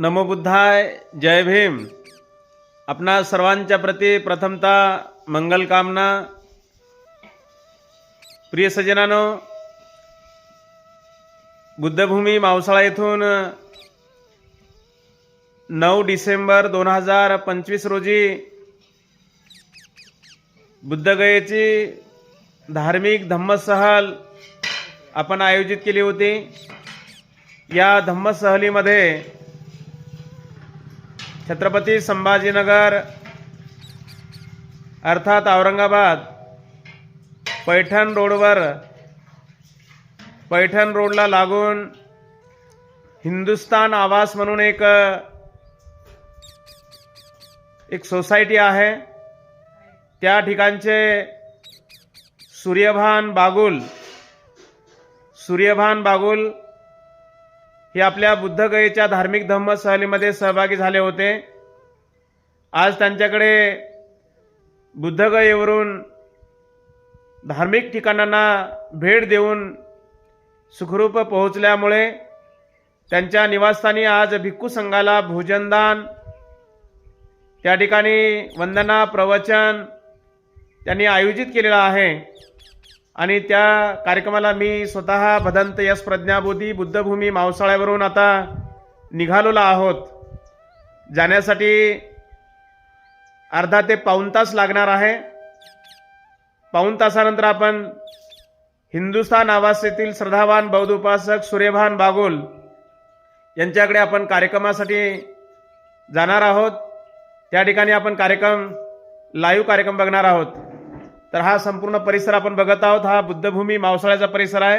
नमो बुद्धाय जय भीम. आपणा सर्वांच्या प्रती प्रथमतः मंगलकामना प्रिय सज्जनानो बुद्धभूमी मावसाळा येथून नऊ डिसेंबर दोन हजार पंचवीस रोजी बुद्धगयेची धार्मिक धम्मसहल आपण आयोजित केली होती. या धम्मसहलीमध्ये छत्रपती संभाजीनगर अर्थात औरंगाबाद पैठण रोडवर पैठण रोडला लागून हिंदुस्तान आवास म्हणून एक एक सोसायटी आहे. त्या ठिकाणचे सूर्यभान बागुल सूर्यभान बागुल हे आपल्या बुद्धगयेच्या धार्मिक धम्म सहलीमध्ये सहभागी झाले होते. आज त्यांच्याकडे बुद्धगयेवरून धार्मिक ठिकाणांना भेट देऊन सुखरूप पोहोचल्यामुळे त्यांच्या निवासस्थानी आज भिक्खू संघाला भोजनदान त्या ठिकाणी वंदना प्रवचन त्यांनी आयोजित केलेलं आहे. आणि त्या कार्यक्रमाला मी स्वतः भदंत यश प्रज्ञाबोधी बुद्धभूमी मावसाळ्यावरून आता निघालोला आहोत. जाण्यासाठी अर्धा ते पाऊण तास लागणार आहे. पाऊण तासानंतर आपण हिंदुस्थान आवास येथील श्रद्धावान बौद्ध उपासक सूर्यभान बागुल यांच्याकडे आपण कार्यक्रमासाठी जाणार आहोत. त्या ठिकाणी आपण कार्यक्रम लाईव्ह कार्यक्रम बघणार आहोत. तर हा संपूर्ण परिसर आपण बघत आहोत. हा बुद्धभूमी मावसाळ्याचा परिसर आहे.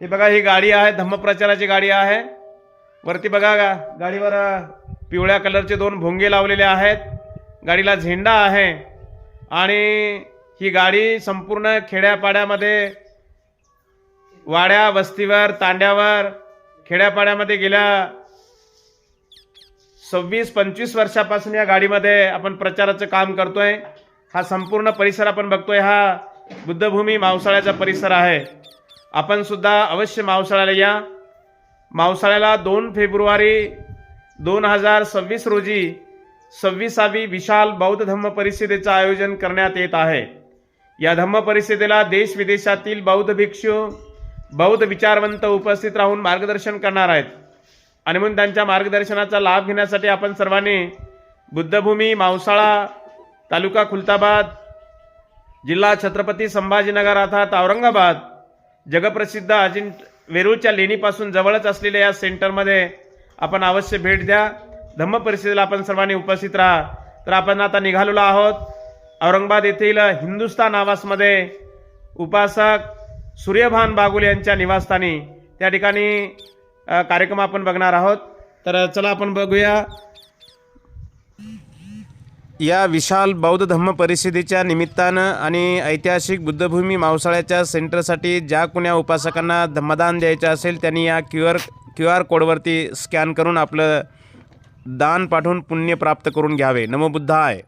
हे बघा ही गाडी आहे. धम्मप्रचाराची गाडी आहे. वरती बघा गा गाडीवर पिवळ्या कलरचे दोन भोंगे लावलेले आहेत. गाडीला झेंडा आहे. आणि ही गाडी संपूर्ण खेड्यापाड्यामध्ये वाड्या वस्तीवर तांड्यावर खेड्यापाड्यामध्ये गेल्या सव्वीस पंचवीस वर्षापासून या गाडीमध्ये आपण प्रचाराचं काम करतोय. हा संपूर्ण परिसर आपण बघतोय हा बुद्धभूमी मावसाळ्याचा परिसर आहे. आपण सुद्धा अवश्य मावसाळ्याला या. मावसाळ्याला दोन फेब्रुवारी दोन हजार सव्वीस रोजी सव्वीसावी विशाल बौद्ध धम्म परिषदेचं आयोजन करण्यात येत आहे. या धम्म परिषदेला देश विदेशातील बौद्ध भिक्षू बौद्ध विचारवंत उपस्थित राहून मार्गदर्शन करणार आहेत. आणि म्हणून त्यांच्या मार्गदर्शनाचा लाभ घेण्यासाठी आपण सर्वांनी बुद्धभूमी मावसाळा तालुका खुलताबाद जिल्हा छत्रपती संभाजीनगर अर्थात औरंगाबाद जगप्रसिद्ध अजिंठ वेरूळच्या लेणीपासून जवळच असलेल्या या सेंटरमध्ये आपण अवश्य भेट द्या. धम्म परिषदेला आपण सर्वांनी उपस्थित राहा. तर आपण आता निघालेलो आहोत. औरंगाबाद येथील हिंदुस्तान आवासमध्ये उपासक सूर्यभान बागुल यांच्या निवासस्थानी त्या ठिकाणी कार्यक्रम आपण बघणार आहोत. तर चला आपण बघूया. या विशाल बौद्ध धम्म परिषदेच्या निमित्तानं आणि ऐतिहासिक बुद्धभूमी मावसाळ्याच्या सेंटरसाठी ज्या कुण्या उपासकांना धम्मदान द्यायचं असेल त्यांनी या क्यू आर क्यू आर कोडवरती स्कॅन करून आपलं दान पाठवून पुण्य प्राप्त करून घ्यावे. नमो आहे